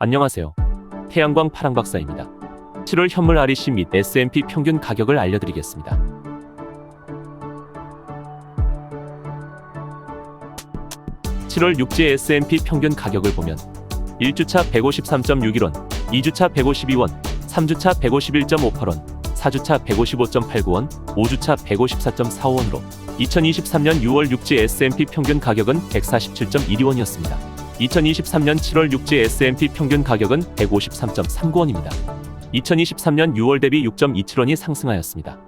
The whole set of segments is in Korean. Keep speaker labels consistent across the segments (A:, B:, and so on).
A: 안녕하세요. 태양광 파랑박사입니다. 7월 현물 REC 및 S&P 평균 가격을 알려드리겠습니다. (7월) 육지 S&P 평균 가격을 보면 1주차 153.61원, 2주차 152원, 3주차 151.58원, 4주차 155.89원, 5주차 154.45원으로 2023년 6월 육지 S&P 평균 가격은 147.12원이었습니다. 2023년 7월 육지 S&P 평균 가격은 153.39원입니다. 2023년 6월 대비 6.27원이 상승하였습니다.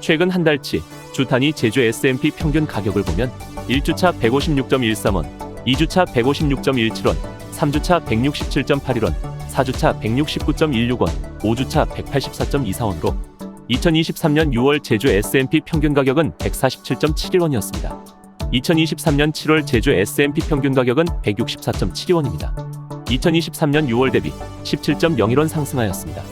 A: 최근 한 달치 주 단위 제주 S&P 평균 가격을 보면 1주차 156.13원, 2주차 156.17원, 3주차 167.81원, 4주차 169.16원, 5주차 184.24원으로 2023년 6월 제주 S&P 평균 가격은 147.71원이었습니다. 2023년 7월 제주 S&P 평균 가격은 164.72원입니다. 2023년 6월 대비 17.01원 상승하였습니다.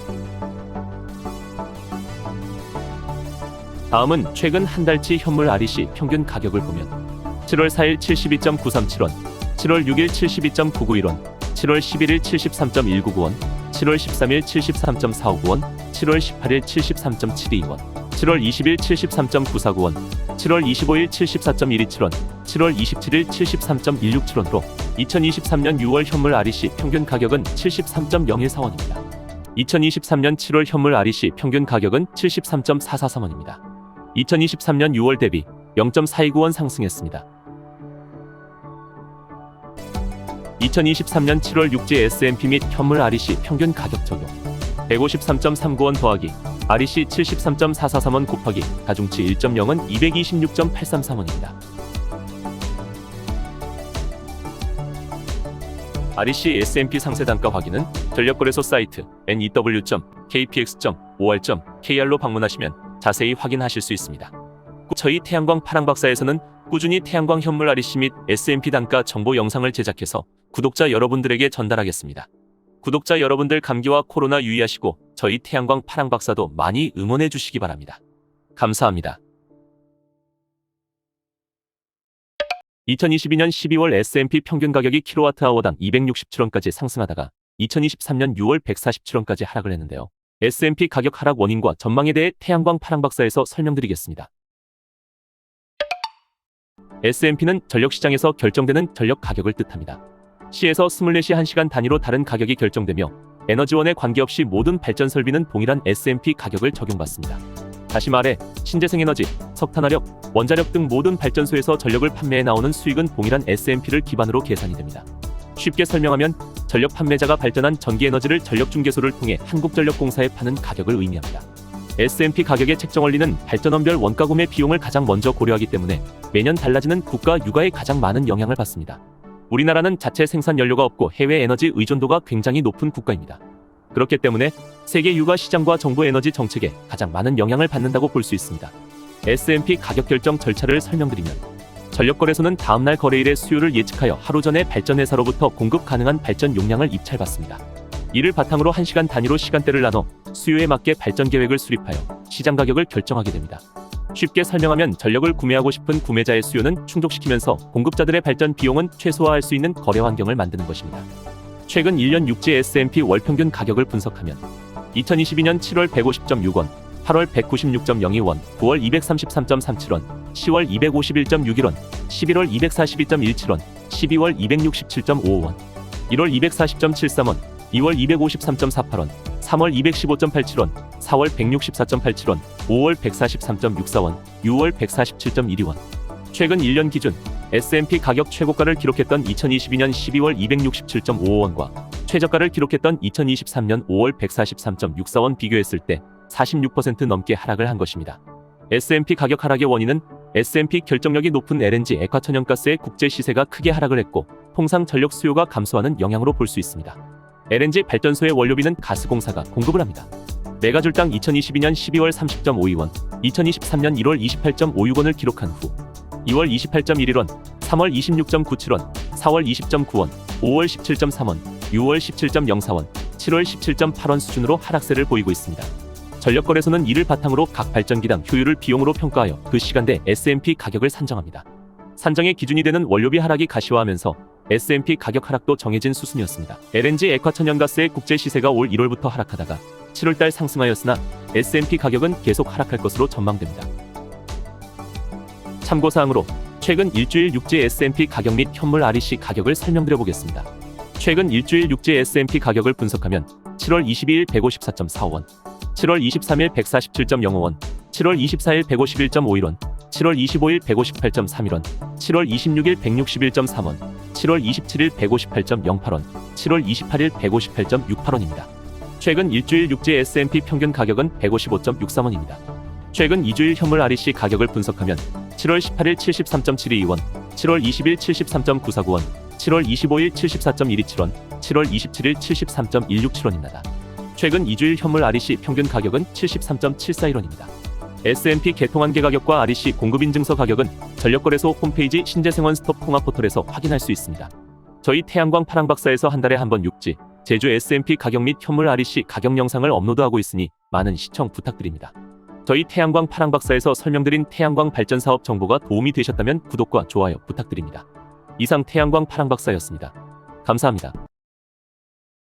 A: 다음은 최근 한 달치 현물 REC 평균 가격을 보면 7월 4일 72.937원, 7월 6일 72.991원, 7월 11일 73.199원, 7월 13일 73.459원, 7월 18일 73.722원, 7월 20일 73.949원, 7월 25일 74.127원, 7월 27일 73.167원으로 2023년 6월 현물 REC 평균 가격은 73.014원입니다. 2023년 7월 현물 REC 평균 가격은 73.443원입니다. 2023년 6월 대비 0.429원 상승했습니다. 2023년 7월 육지 S&P 및 현물 REC 평균 가격 적용 153.39원 더하기 REC 73.443원 곱하기 가중치 1.0은 226.833원입니다. REC S&P 상세 단가 확인은 전력거래소 사이트 new.kpx.or.kr로 방문하시면 자세히 확인하실 수 있습니다. 저희 태양광 파랑박사에서는 꾸준히 태양광 현물 REC 및 S&P 단가 정보 영상을 제작해서 구독자 여러분들에게 전달하겠습니다. 구독자 여러분들 감기와 코로나 유의하시고 저희 태양광 파랑 박사도 많이 응원해 주시기 바랍니다. 감사합니다. 2022년 12월 S&P 평균 가격이 킬로와트아워당 267원까지 상승하다가 2023년 6월 147원까지 하락을 했는데요. S&P 가격 하락 원인과 전망에 대해 태양광 파랑박사에서 설명드리겠습니다. S&P는 전력시장에서 결정되는 전력 가격을 뜻합니다. 시에서 24시 1시간 단위로 다른 가격이 결정되며 에너지원에 관계없이 모든 발전 설비는 동일한 S&P 가격을 적용받습니다. 다시 말해 신재생에너지, 석탄화력, 원자력 등 모든 발전소에서 전력을 판매해 나오는 수익은 동일한 S&P를 기반으로 계산이 됩니다. 쉽게 설명하면 전력 판매자가 발전한 전기에너지를 전력 중개소를 통해 한국전력공사에 파는 가격을 의미합니다. S&P 가격의 책정 원리는 발전원별 원가 구매 비용을 가장 먼저 고려하기 때문에 매년 달라지는 국가 유가에 가장 많은 영향을 받습니다. 우리나라는 자체 생산 연료가 없고 해외 에너지 의존도가 굉장히 높은 국가입니다. 그렇기 때문에 세계 유가 시장과 정부 에너지 정책에 가장 많은 영향을 받는다고 볼 수 있습니다. S&P 가격 결정 절차를 설명드리면 전력거래소는 다음날 거래일의 수요를 예측하여 하루 전에 발전회사로부터 공급 가능한 발전 용량을 입찰받습니다. 이를 바탕으로 1시간 단위로 시간대를 나눠 수요에 맞게 발전 계획을 수립하여 시장 가격을 결정하게 됩니다. 쉽게 설명하면 전력을 구매하고 싶은 구매자의 수요는 충족시키면서 공급자들의 발전 비용은 최소화할 수 있는 거래 환경을 만드는 것입니다. 최근 1년 육지 S&P 월 평균 가격을 분석하면 2022년 7월 150.6원, 8월 196.02원, 9월 233.37원, 10월 251.61원, 11월 242.17원, 12월 267.55원, 1월 240.73원, 2월 253.48원, 3월 215.87원, 4월 164.87원, 5월 143.64원, 6월 147.12원. 최근 1년 기준 S&P 가격 최고가를 기록했던 2022년 12월 267.55원과 최저가를 기록했던 2023년 5월 143.64원 비교했을 때 46% 넘게 하락을 한 것입니다. S&P 가격 하락의 원인은 S&P 결정력이 높은 LNG 액화천연가스의 국제 시세가 크게 하락을 했고 통상 전력 수요가 감소하는 영향으로 볼 수 있습니다. LNG 발전소의 원료비는 가스공사가 공급을 합니다. 메가줄당 2022년 12월 30.52원, 2023년 1월 28.56원을 기록한 후 2월 28.11원, 3월 26.97원, 4월 20.9원, 5월 17.3원, 6월 17.04원, 7월 17.8원 수준으로 하락세를 보이고 있습니다. 전력거래소는 이를 바탕으로 각 발전기당 효율을 비용으로 평가하여 그 시간대 S&P 가격을 산정합니다. 산정의 기준이 되는 원료비 하락이 가시화하면서 S&P 가격 하락도 정해진 수순이었습니다. LNG 액화천연가스의 국제 시세가 올 1월부터 하락하다가 7월달 상승하였으나 S&P 가격은 계속 하락할 것으로 전망됩니다. 참고사항으로 최근 일주일 육지 S&P 가격 및 현물 REC 가격을 설명드려 보겠습니다. 최근 일주일 육지 S&P 가격을 분석하면 7월 22일 154.45원, 7월 23일 147.05원, 7월 24일 151.51원, 7월 25일 158.31원, 7월 26일 161.3원, 7월 27일 158.08원, 7월 28일 158.68원입니다. 최근 일주일 육지 S&P 평균 가격은 155.63원입니다. 최근 2주일 현물 REC 가격을 분석하면 7월 18일 73.722원, 7월 20일 73.949원, 7월 25일 74.127원, 7월 27일 73.167원입니다. 최근 2주일 현물 REC 평균 가격은 73.741원입니다. S&P 개통한계 가격과 REC 공급인증서 가격은 전력거래소 홈페이지 신재생원 스톱 통합 포털에서 확인할 수 있습니다. 저희 태양광 파랑박사에서 한 달에 한 번 육지, 제주 S&P 가격 및 현물 REC 가격 영상을 업로드하고 있으니 많은 시청 부탁드립니다. 저희 태양광 파랑박사에서 설명드린 태양광 발전 사업 정보가 도움이 되셨다면 구독과 좋아요 부탁드립니다. 이상 태양광 파랑박사였습니다. 감사합니다.